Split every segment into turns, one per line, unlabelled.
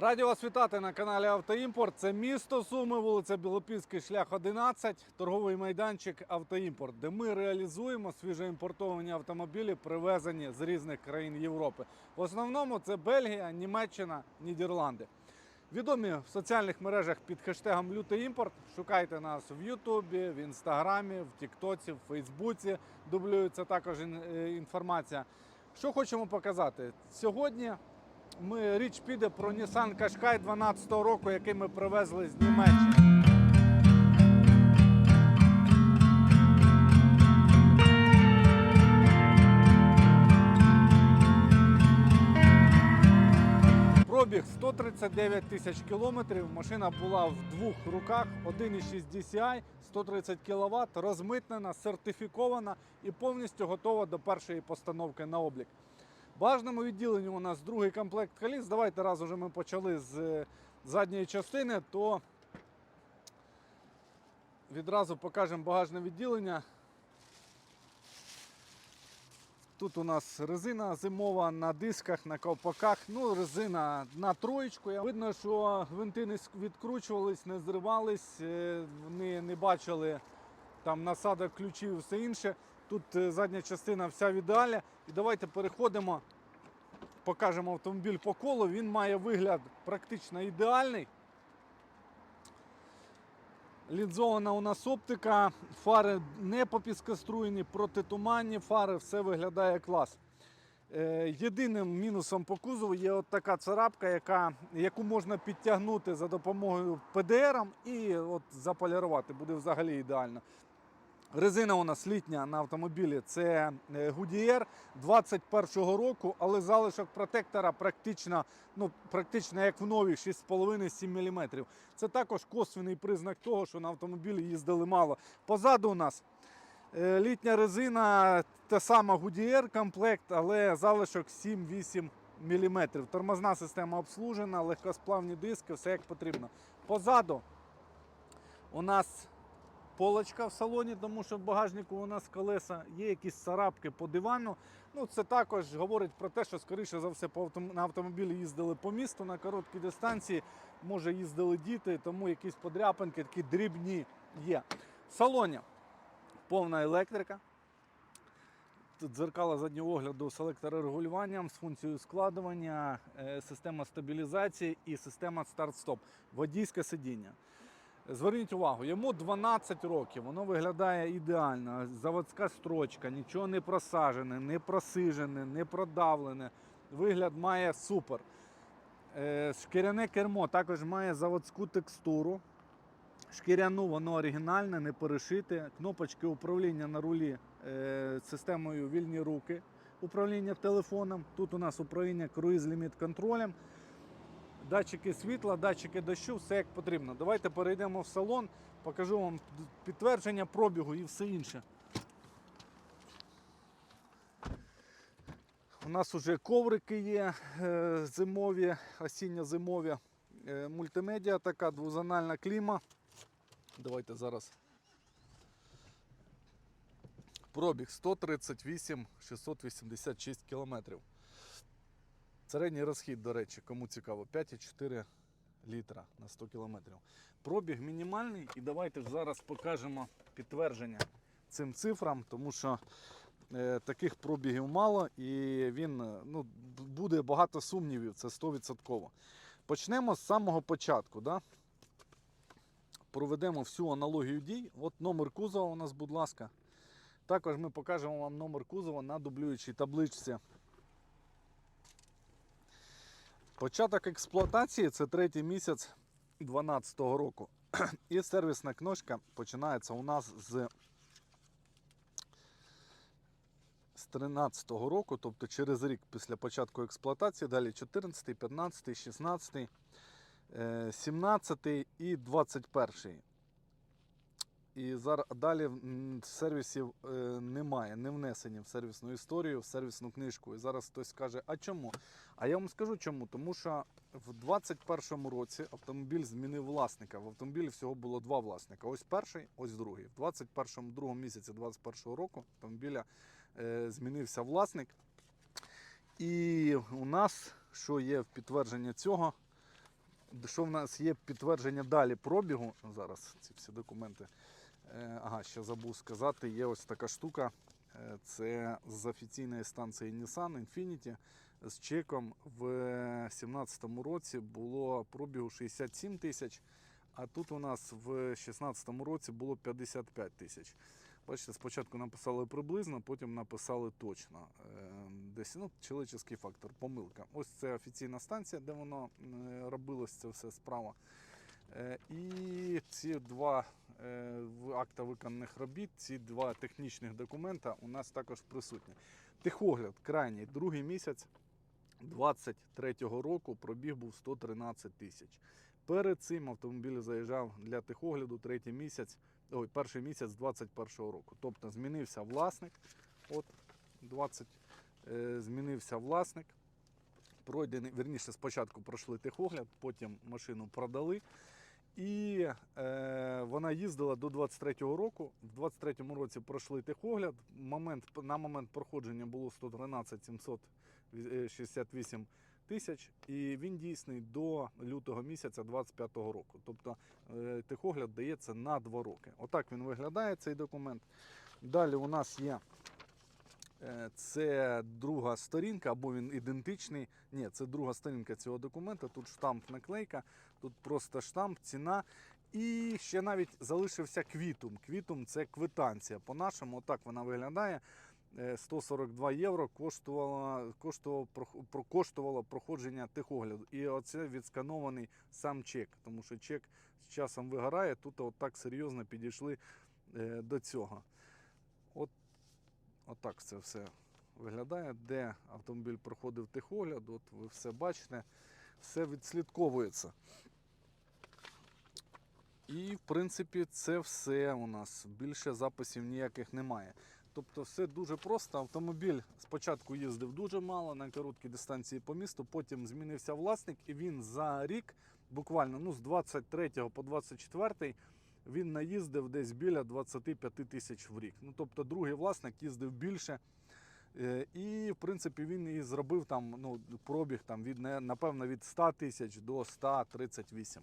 Раді вас вітати на каналі Автоімпорт. Це місто Суми, вулиця Білопільський, шлях 11, торговий майданчик Автоімпорт, де ми реалізуємо свіжоімпортовані автомобілі, привезені з різних країн Європи. В основному це Бельгія, Німеччина, Нідерланди. Відомі в соціальних мережах під хештегом Лютий імпорт. Шукайте нас в Ютубі, в Інстаграмі, в Тіктоці, в Фейсбуці. Дублюється також е, інформація. Що хочемо показати? Сьогодні ми річ піде про Nissan Qashqai 12 року, який ми привезли з Німеччини. Пробіг 139 тисяч кілометрів. Машина була в двох руках, 1,6 DCI, 130 кВт, розмитнена, сертифікована і повністю готова до першої постановки на облік. Бажаному відділенні у нас другий комплект коліс. Давайте раз уже ми почали з е, задньої частини, то відразу покажемо багажне відділення. Тут у нас резина зимова на дисках, на ковпаках. Ну, резина на троєчку. Видно, що гвинти не відкручувались, не зривались, е, вони не бачили там насадок ключів і все інше. Тут е, задня частина вся в ідеалі. І давайте переходимо, покажемо автомобіль по колу. Він має вигляд практично ідеальний. Лінзована у нас оптика, фари не попіскоструєні, протитуманні фари, все виглядає клас. Е, єдиним мінусом по кузову є от така царапка, яка, яку можна підтягнути за допомогою ПДР і от заполірувати, буде взагалі ідеально. Резина у нас літня на автомобілі це е, Goodyear 21-го року, але залишок протектора практично, ну, практично як в новій 6,5-7 мм. Це також косвений признак того, що на автомобілі їздили мало. Позаду у нас е, літня резина, та сама Goodyear комплект, але залишок 7-8 мм. Тормозна система обслужена, легкосплавні диски, все як потрібно. Позаду у нас полочка в салоні, тому що в багажнику у нас колеса є якісь царапки по дивану. Ну, це також говорить про те, що скоріше за все на автомобілі їздили по місту на короткій дистанції. Може їздили діти, тому якісь подряпинки такі дрібні є. В салоні повна електрика. Тут дзеркало заднього огляду з електрорегулюванням, з функцією складування, е, система стабілізації і система старт-стоп. Водійське сидіння. Зверніть увагу, йому 12 років, воно виглядає ідеально. Заводська строчка, нічого не просажене, не просижене, не продавлене. Вигляд має супер. Е, Шкіряне кермо також має заводську текстуру. Шкіряну, воно оригінальне, не перешите. Кнопочки управління на рулі е, системою вільні руки. Управління телефоном. Тут у нас управління круїз ліміт контролем. Датчики світла, датчики дощу, все як потрібно. Давайте перейдемо в салон, покажу вам підтвердження пробігу і все інше. У нас вже коврики є е, зимові, осінньо-зимові. Е, Мультимедіа така, двозональна кліма. Давайте зараз. Пробіг 138 686 кілометрів. Середній розхід, до речі, кому цікаво, 5,4 літра на 100 кілометрів. Пробіг мінімальний, і давайте ж зараз покажемо підтвердження цим цифрам, тому що е, таких пробігів мало і він е, ну, буде багато сумнівів, це 100%. Почнемо з самого початку. Да? Проведемо всю аналогію дій. От номер кузова у нас, будь ласка. Також ми покажемо вам номер кузова на дублюючій табличці. Початок експлуатації це третій місяць 2012 року. І сервісна книжка починається у нас з, 2013 року, тобто через рік після початку експлуатації. Далі 14, 15, 16, е, 17 і 21. І зараз далі сервісів е, немає, не внесені в сервісну історію, в сервісну книжку. І зараз хтось скаже, а чому? А я вам скажу чому. Тому що в 2021 році автомобіль змінив власника. В автомобілі всього було два власника. Ось перший, ось другий. В 21 другому місяці 2021 року автомобіля е, змінився власник. І у нас, що є в підтвердження цього, що в нас є підтвердження далі пробігу. Зараз ці всі документи. Е, Ага, ще забув сказати, є ось така штука. Е, Це з офіційної станції Nissan Infiniti з чеком в 2017 році було пробігу 67 тисяч, а тут у нас в 2016 році було 55 тисяч. Бачите, спочатку написали приблизно, потім написали точно. Е, Десь ну, чоловічий фактор, помилка. Ось це офіційна станція, де воно робилось це все справа. Е, І ці два е, акта виконаних робіт, ці два технічних документа у нас також присутні. Техогляд крайній другий місяць 23-го року пробіг був 113 тисяч. Перед цим автомобіль заїжджав для техогляду третій місяць, ой, перший місяць 21-го року. Тобто змінився власник. От 20 е, змінився власник. Пройдений, верніше, спочатку пройшли техогляд, потім машину продали. І е, вона їздила до 23-го року. В 23-му році пройшли техогляд. Момент, на момент проходження було 113 768 тисяч, і він дійсний до лютого місяця 25-го року. Тобто е, техогляд дається на 2 роки. Отак він виглядає, цей документ. Далі у нас є е, це друга сторінка, або він ідентичний. Ні, це друга сторінка цього документа. Тут штамп наклейка, тут просто штамп, ціна. І ще навіть залишився квітум. Квітум це квитанція. По-нашому, отак вона виглядає. Е, 142 євро коштувало, коштувало, коштувало проходження техогляду. І оце відсканований сам чек, тому що чек з часом вигорає. Тут от так серйозно підійшли е, до цього. От, отак це все виглядає, де автомобіль проходив техогляд. От ви все бачите, все відслідковується. І, в принципі, це все у нас. Більше записів ніяких немає. Тобто все дуже просто. Автомобіль спочатку їздив дуже мало на короткій дистанції по місту, потім змінився власник, і він за рік, буквально ну, з 23 по 24 він наїздив десь біля 25 тисяч в рік. Ну, тобто другий власник їздив більше. Е, І, в принципі, він і зробив там ну, пробіг там, від, напевно, від 100 тисяч до 138.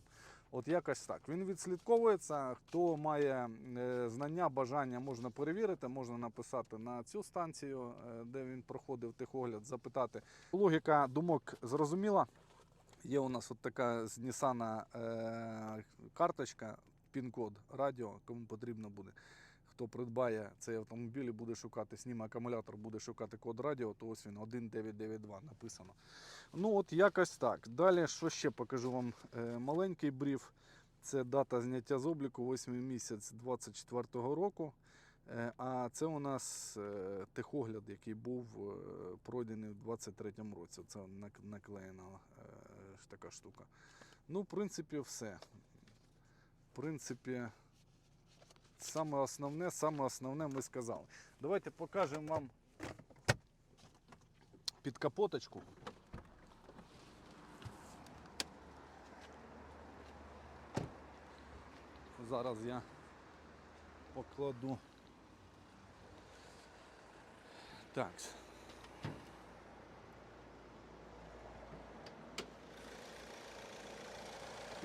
От якось так. Він відслідковується. Хто має е, знання, бажання, можна перевірити, можна написати на цю станцію, е, де він проходив техогляд, запитати. Логіка думок зрозуміла. Є у нас от така з е, карточка, пін-код радіо, кому потрібно буде. Хто придбає цей автомобіль і буде шукати, зніме акумулятор, буде шукати код радіо, то ось він 1992 написано. Ну от якось так. Далі, що ще покажу вам е, маленький бриф. Це дата зняття з обліку 8 місяць 24 року. Е, А це у нас е, техогляд, який був пройдений в 23-му році. Це наклеєна така штука. Ну, в принципі, все. Принципі, саме основне, саме основне ми сказали. Давайте покажемо вам під капоточку. Зараз я покладу. Так.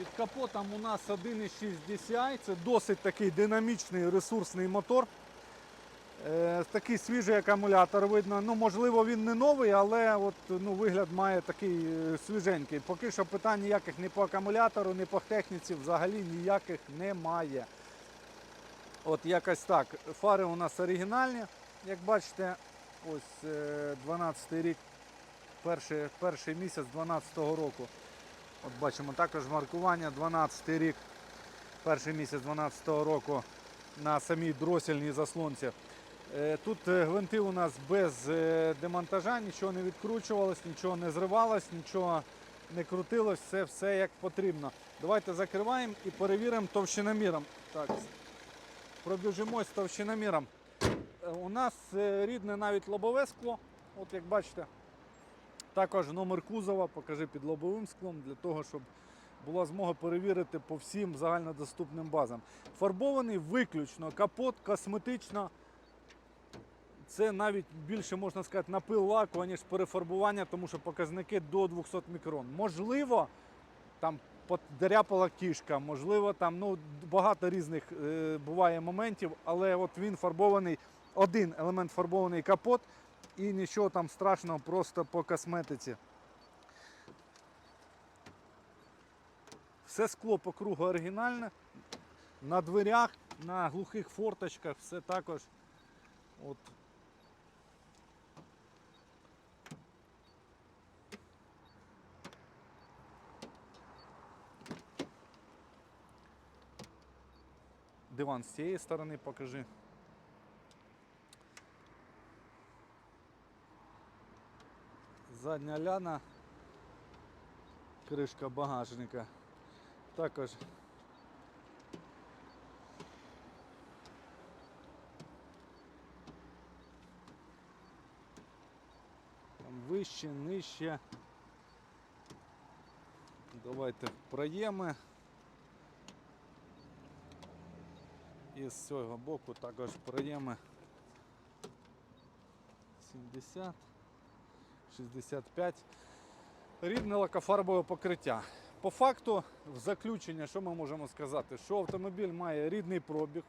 Під капотом у нас 1,6 DCI, це досить такий динамічний ресурсний мотор. Е, такий свіжий акумулятор видно. Ну, можливо, він не новий, але от, ну, вигляд має такий е, свіженький. Поки що питань ніяких ні по акумулятору, ні по техніці взагалі ніяких немає. От якось так. Фари у нас оригінальні, як бачите, ось е, 12 рік, перший, перший місяць 12 року. От бачимо також маркування 12 рік, перший місяць 12 року на самій дросільній заслонці. Е, Тут е, гвинти у нас без е, демонтажа, нічого не відкручувалось, нічого не зривалось, нічого не крутилось, все, все як потрібно. Давайте закриваємо і перевіримо товщиноміром. Так, пробіжимось товщиноміром. У нас рідне навіть лобове скло, от як бачите. Також номер кузова, покажи під лобовим склом, для того, щоб була змога перевірити по всім загальнодоступним базам. Фарбований виключно капот, косметично. Це навіть більше можна сказати напил лаку, аніж перефарбування, тому що показники до 200 мікрон. Можливо, там подряпала кішка, можливо, там ну, багато різних е, буває моментів, але от він фарбований, один елемент фарбований капот, і нічого там страшного, просто по косметиці. Все скло по кругу оригінальне. На дверях, на глухих форточках, все також. От. Диван з цієї сторони покажи. Задня ляна, кришка багажника. Також там вище, нижче. Давайте проєми. І з цього боку також проєми 70, 65. Рідне лакофарбове покриття. По факту, в заключення, що ми можемо сказати? Що автомобіль має рідний пробіг,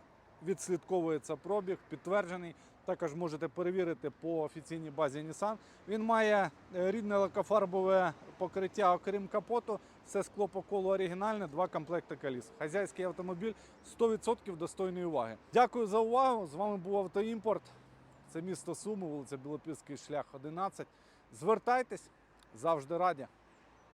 відслідковується пробіг, підтверджений. Також можете перевірити по офіційній базі Nissan. Він має е, рідне лакофарбове покриття, окрім капоту. Все скло по колу оригінальне, два комплекти коліс. Хазяйський автомобіль 100% достойної уваги. Дякую за увагу. З вами був Автоімпорт. Це місто Суми, вулиця Білопільський шлях 11. Звертайтесь, завжди раді.